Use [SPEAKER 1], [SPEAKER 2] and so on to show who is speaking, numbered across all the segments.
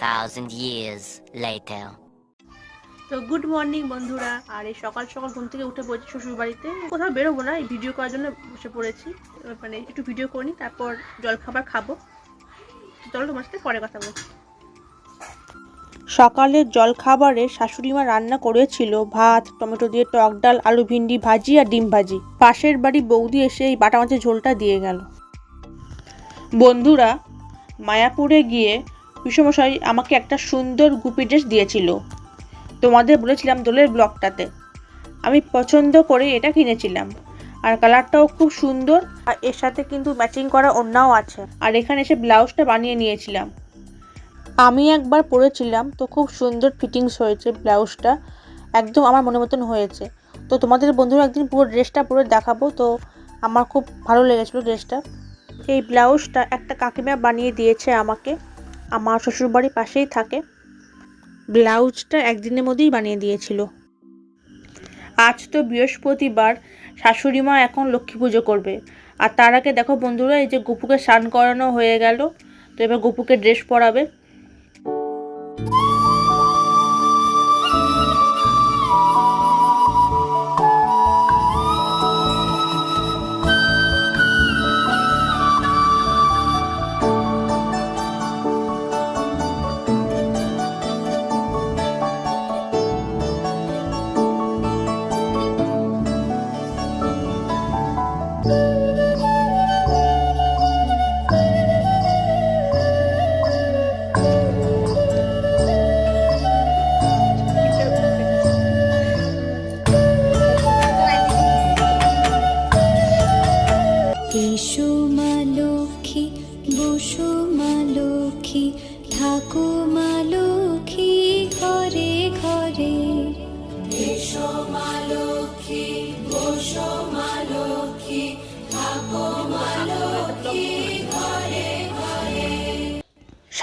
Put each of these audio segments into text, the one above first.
[SPEAKER 1] 2,000 years later.
[SPEAKER 2] তো good morning বন্ধুরা। আর এই সকাল সকাল ঘুম থেকে উঠে পড়েছি শ্বশুর বাড়িতে কোথাও বেরোবো না এই ভিডিও করার জন্য বসে পড়েছি। মানে একটু ভিডিও করে নিই তারপর জল খাবার খাব চলো তোমার সাথে পরে কথা বলছি সকালের জল খাবারে শাশুড়ি মা রান্না করেছিল ভাত টমেটো দিয়ে টক ডাল আলু ভিন্ডি ভাজি আর ডিম ভাজি। পাশের বাড়ি বৌদি এসে এই বাটা মাছের ঝোলটা দিয়ে গেল। বন্ধুরা মায়াপুরে গিয়ে বিশ্বমশাই আমাকে একটা সুন্দর গুপি ড্রেস দিয়েছিল। তোমাদের বলেছিলাম দোলের ব্লগটাতে। আমি পছন্দ করে এটা কিনেছিলাম। আর কালারটাও খুব সুন্দর, আর এর সাথে কিন্তু ম্যাচিং করা অন্যও আছে। আর এখানে এসে ব্লাউজটা বানিয়ে নিয়েছিলাম। আমি একবার পরেছিলাম, তো খুব সুন্দর ফিটিংস হয়েছে ব্লাউজটা। একদম আমার মনের মতন হয়েছে। তো তোমাদের বন্ধুরা একদিন পুরো ড্রেসটা পরে দেখাবো, তো আমার খুব ভালো লেগেছিলো ড্রেসটা। এই ব্লাউজটা একটা কাকিমা বানিয়ে দিয়েছে আমাকে। আমার শ্বশুরবাড়ির পাশেই থাকে। ব্লাউজটা একদিনের মধ্যেই বানিয়ে দিয়েছিল। আজ তো বৃহস্পতিবার, শাশুড়ি মা এখন লক্ষ্মী পুজো করবে। আর তার আগে দেখো বন্ধুরা, এই যে গপুকে স্নান করানো হয়ে গেল, তো এবার গপুকে ড্রেস পরাবে।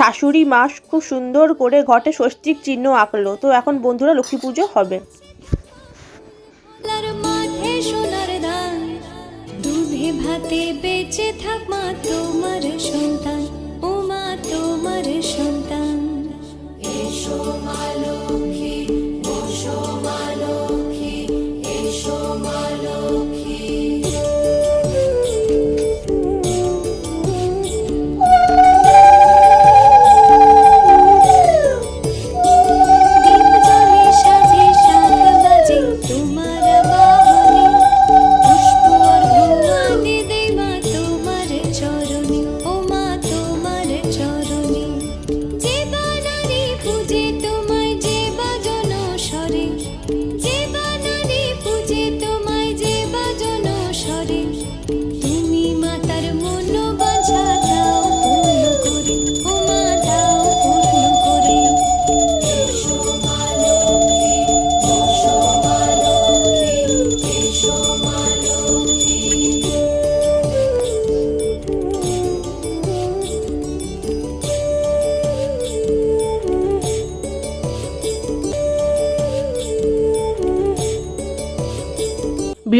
[SPEAKER 2] শাশুড়ি মা খুব সুন্দর করে ঘটে ষষ্ঠীর চিহ্ন আঁকলো। তো এখন বন্ধুরা লক্ষ্মী পুজো হবে।
[SPEAKER 3] ভাতে বেঁচে থাক মা তোমার সন্তান। ও মা তোমার সন্তান। এসো মা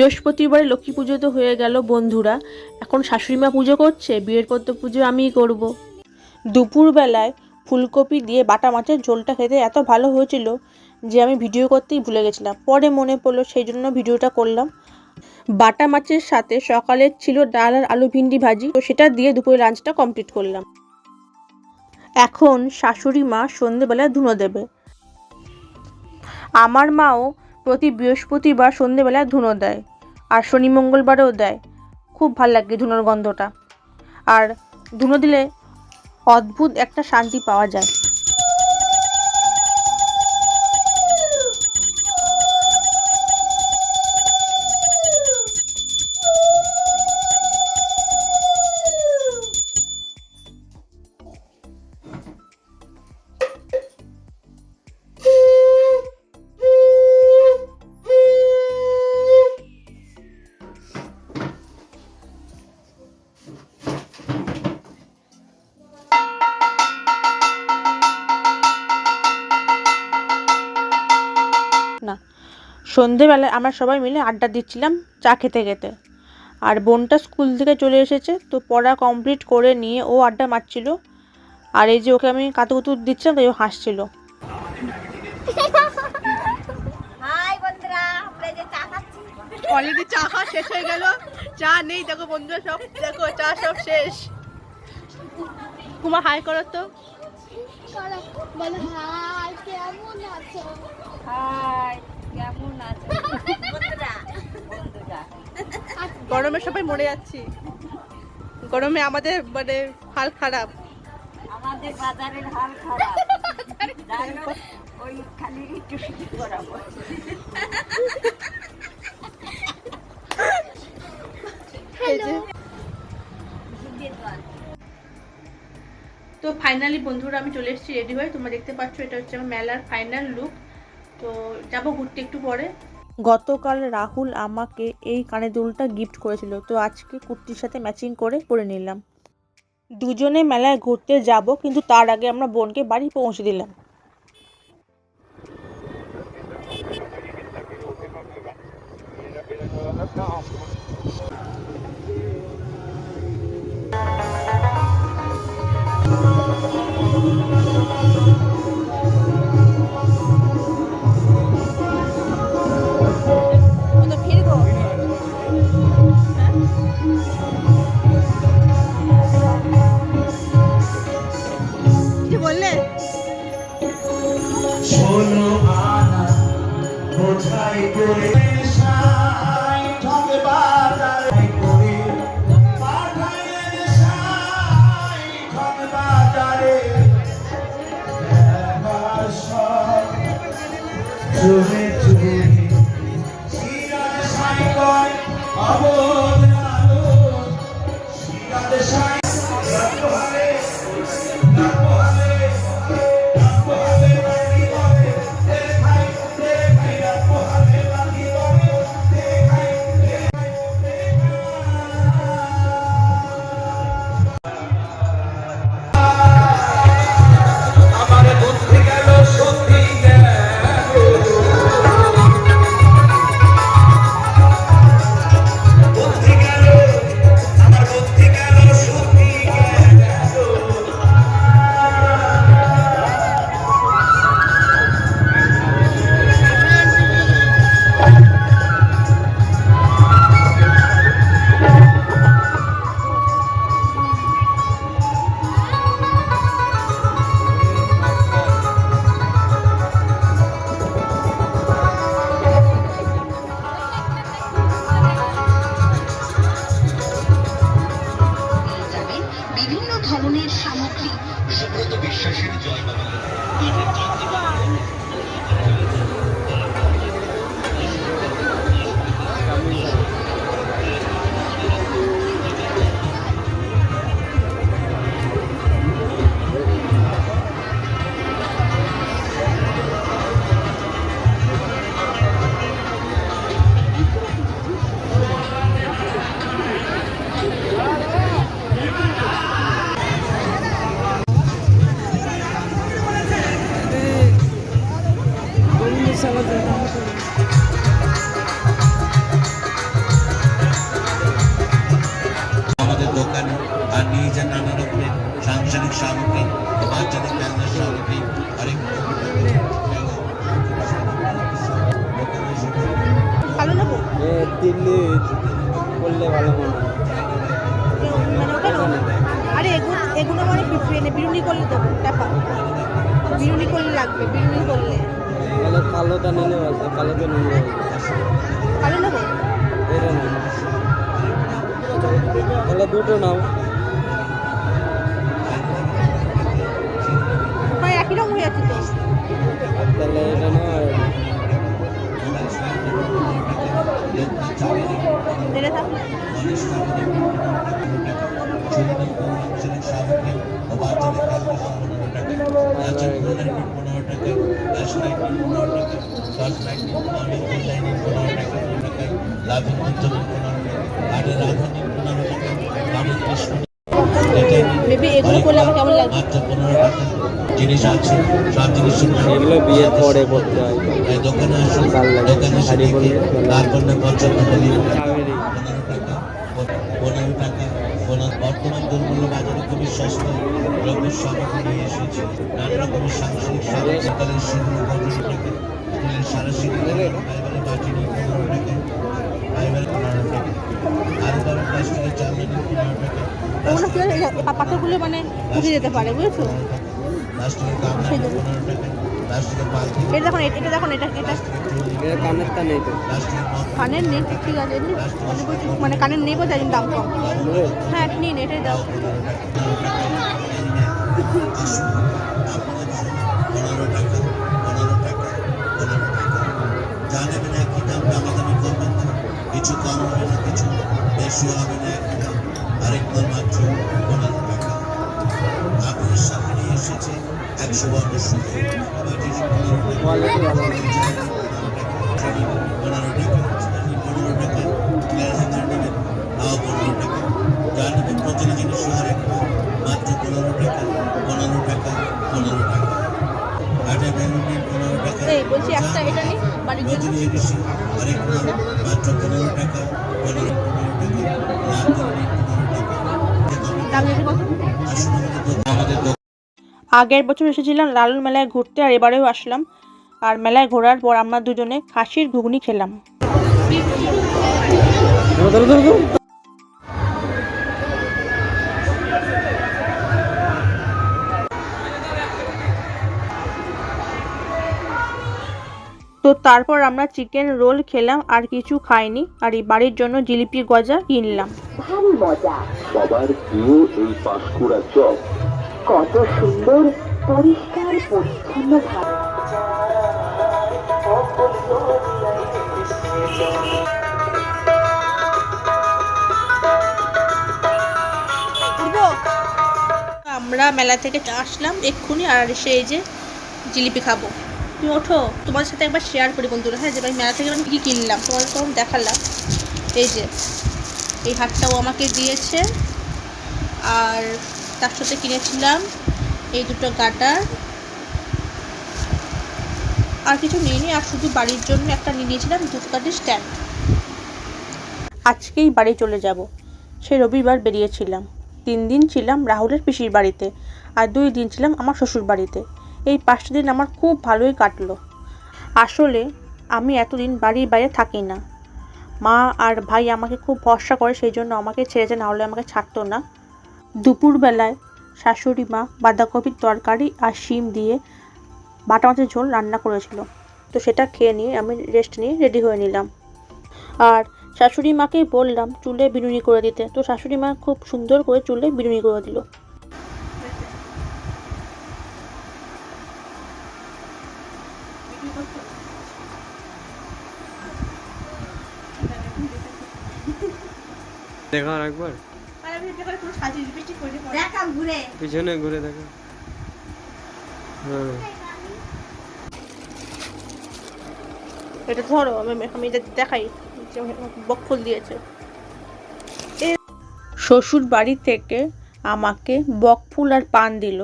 [SPEAKER 2] বৃহস্পতিবারে লক্ষ্মী পুজো তো হয়ে গেল, বন্ধুরা। এখন শাশুড়ি মা পুজো করছে, বিয়ের পর তো পুজো আমিই করব। দুপুরবেলায় ফুলকপি দিয়ে বাটা মাছের ঝোলটা খেতে এত ভালো হয়েছিল যে আমি ভিডিও করতেই ভুলে গেছিলাম। পরে মনে পড়ল, সেই জন্য ভিডিওটা করলাম। বাটা মাছের সাথে সকালের ছিল ডাল আর আলু ভিন্ডি ভাজি, তো সেটা দিয়ে দুপুরে লাঞ্চটা কমপ্লিট করলাম। এখন শাশুড়ি মা সন্ধেবেলায় ধুনো দেবে। আমার মাও প্রতি বৃহস্পতিবার সন্ধেবেলায় ধুনো দেয়। আর শনি মঙ্গলবারেও দেয়। খুব ভালো লাগে ধুনোর গন্ধটা। আর ধুনো দিলে অদ্ভুত একটা শান্তি পাওয়া যায়। সন্ধেবেলায় আমরা সবাই মিলে আড্ডা দিচ্ছিলাম চা খেতে খেতে। আর বোনটা স্কুল থেকে চলে এসেছে তো পড়া কমপ্লিট করে নিয়ে ও আড্ডা মারছিল। আর এই যে ওকে আমি কাতুকুতু দিচ্ছিলাম তাই ও হাসছিল। অলরেডি চা খাওয়া শেষ হয়ে গেল। চা নেই দেখো বন্ধুরা সব দেখো চা সব শেষ। কুমার হাই করো তো।
[SPEAKER 3] বলো হাই কেমন আছো
[SPEAKER 2] গরমে সবাই মরে যাচ্ছি। গরমে আমাদের মানে হাল খারাপ।
[SPEAKER 4] আমাদের বাজারের হাল খারাপ। ওই খালি একটু শুধু করাবো
[SPEAKER 2] তো ফাইনালি বন্ধুরা আমি চলে এসেছি রেডি হয়ে। তোমরা দেখতে পাচ্ছ এটা হচ্ছে আমার মেলার ফাইনাল লুক তো যাব ঘুরতে একটু পরে। গতকাল রাহুল আমাকে এই কানে দুলটা গিফট করেছিল, তো আজকে কুর্তির সাথে ম্যাচিং করে পরে নিলাম। দুজনে মেলায় ঘুরতে যাব, কিন্তু তার আগে আমরা বোনকে বাড়ি পৌঁছে দিলাম।
[SPEAKER 5] চলে চলে
[SPEAKER 6] কালোটা নিলে ভালো কালোটা নিলে
[SPEAKER 2] ভালো নেব?
[SPEAKER 6] এটা না তাহলে দুটো নাও।
[SPEAKER 2] প্রায় একই রকম হয়ে যাচ্ছে
[SPEAKER 6] তাহলে এটা নাও আর
[SPEAKER 5] আরে কৃষ্ণ। টাকা। জিনিস আছে সব
[SPEAKER 6] এগুলো বিয়ের পরে হয়।
[SPEAKER 5] দোকানে আসুন দোকানে
[SPEAKER 6] শাড়ি।
[SPEAKER 5] তারপর না পছন্দ পনেরো টাকা পনেরো বর্তমান দুর্মূল্য বাজারে খুবই সস্তা। দ্রব্যের সামগ্রী নিয়ে এসেছে। নানা রকমের সাংসারিক সরকারের সিঁদুর পনেরো টাকা
[SPEAKER 2] ওগুলো কি পাতাগুলো মানে উঠে যেতে পারে বুঝেছ? এটা দেখুন এটা দেখুন এটা এটা
[SPEAKER 6] কানের তা নেই তো।
[SPEAKER 2] কানের নেই ঠিক আছে এমনি মানে কানের নেই একদম দাম কম। হ্যাঁ নিন এটাই দাও।
[SPEAKER 5] বেশি হবে না এক দাম আরেক দাম মাত্র পনেরো টাকা আপনার সামনে এসেছে একশো বর্গ সুদে বাটির পনেরো টাকা। পনেরো টাকা পনেরো টাকা গ্লাস হাজার নেবেন তাও পনেরো টাকা যা নেবেন প্রতিটি জিনিস আরেক দাম মাত্র পনেরো টাকা পনেরো টাকা পনেরো টাকা আটা পনেরো টাকা
[SPEAKER 2] এই বলছি একটা এটা নিন বাড়ির জন্য
[SPEAKER 5] প্রতিটি জিনিস আরেক মাত্র পনেরো টাকা পনেরো পনেরো টাকা
[SPEAKER 2] আগের বছর এসেছিলাম লালুর মেলায় ঘুরতে আর এবারেও আসলাম। আর মেলায় ঘোরার পর আমরা দুজনে খাসির ঘুগনি খেলাম। তো তারপর আমরা চিকেন রোল খেলাম আর কিছু খাইনি। আর এই বাড়ির জন্য জিলিপি গজা কিনলাম।
[SPEAKER 7] ভারী মজা।
[SPEAKER 8] সবার প্রিয় এই পাঁশকুড়া চপ
[SPEAKER 7] কত সুন্দর পরিষ্কার পরিচ্ছন্ন ভাব
[SPEAKER 2] আমরা মেলা থেকে আসলাম এক্ষুনি আর এসে এই যে জিলিপি খাব। তুমি ওঠো। তোমার সাথে একবার শেয়ার করি বন্ধুরা। হ্যাঁ যে ভাই মেলা থেকে আমি কী কিনলাম? তোমার তখন দেখালাম। এই যে, এই হারটাও আমাকে দিয়েছে। আর তার সাথে কিনেছিলাম এই দুটো গাটার। আর কিছু নিইনি, আর শুধু বাড়ির জন্য একটা নিয়ে নিয়েছিলাম ধূপকাঠির স্ট্যান্ড আজকেই বাড়ি চলে যাব। সে রবিবার বেরিয়েছিলাম। তিন দিন ছিলাম রাহুলের পিসির বাড়িতে, আর দুই দিন ছিলাম আমার শ্বশুর বাড়িতে এই পাঁচটা দিন আমার খুব ভালোই কাটলো। আসলে আমি এতদিন বাড়ির বাইরে থাকি না। মা আর ভাই আমাকে খুব ভরসা করে সেই জন্য আমাকে ছেড়েছে না হলে আমাকে ছাড়তো না। দুপুরবেলায় শাশুড়ি মা বাঁধাকপির তরকারি আর শিম দিয়ে বাটা মাছের ঝোল রান্না করেছিল। তো সেটা খেয়ে নিয়ে আমি রেস্ট নিয়ে রেডি হয়ে নিলাম। আর শাশুড়ি মাকে বললাম, চুলে বিনুনি করে দিতে। তো শাশুড়ি মা খুব সুন্দর করে চুলে বিনুনি করে দিল।
[SPEAKER 6] দেখো আর একবার। পিছনে ঘুরে দেখো। হ্যাঁ।
[SPEAKER 2] এটা ধরো আমি আমি দেখাই যে বকফুল দিয়েছে। শ্বশুর বাড়ি থেকে আমাকে বকফুল আর পান দিল।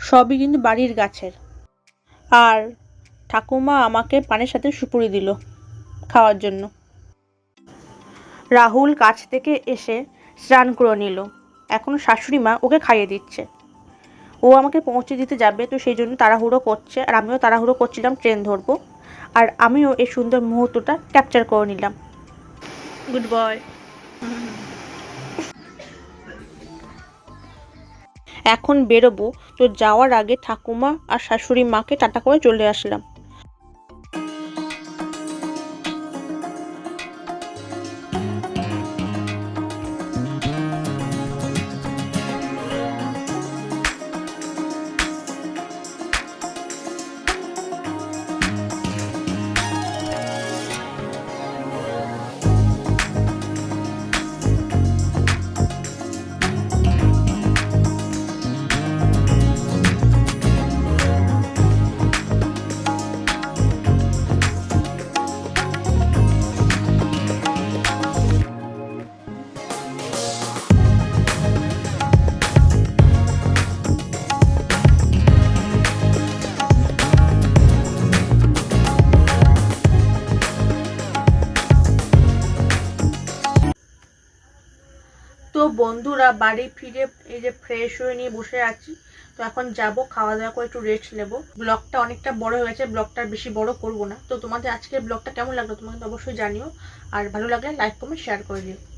[SPEAKER 2] সবই কিন্তু বাড়ির গাছের। আর ঠাকুমা আমাকে পানের সাথে সুপুরি দিল খাওয়ার জন্য। রাহুল কাছ থেকে এসে স্নান করে নিল। এখন শাশুড়ি মা ওকে খাইয়ে দিচ্ছে। ও আমাকে পৌঁছে দিতে যাবে তো সেই জন্য তাড়াহুড়ো করছে। আর আমিও তাড়াহুড়ো করছিলাম ট্রেন ধরবো। আর আমিও এই সুন্দর মুহূর্তটা ক্যাপচার করে নিলাম। Good boy. এখন বেরোবো তো যাওয়ার আগে ঠাকুমা আর শাশুড়ি মাকে টাটা করে চলে আসলাম। বন্ধুরা বাড়ি ফিরে এই যে ফ্রেশ হয়ে নিয়ে বসে আছি। তো এখন যাব, খাওয়া দাওয়া করে একটু রেস্ট নেব। ব্লগটা অনেকটা বড় হয়ে গেছে, ব্লগটা বেশি বড় করব না। তো তোমাদের আজকের ব্লগটা কেমন লাগল, তোমাকে অবশ্যই জানিও। আর ভালো লাগলে লাইক কমেন্ট শেয়ার করে দিও।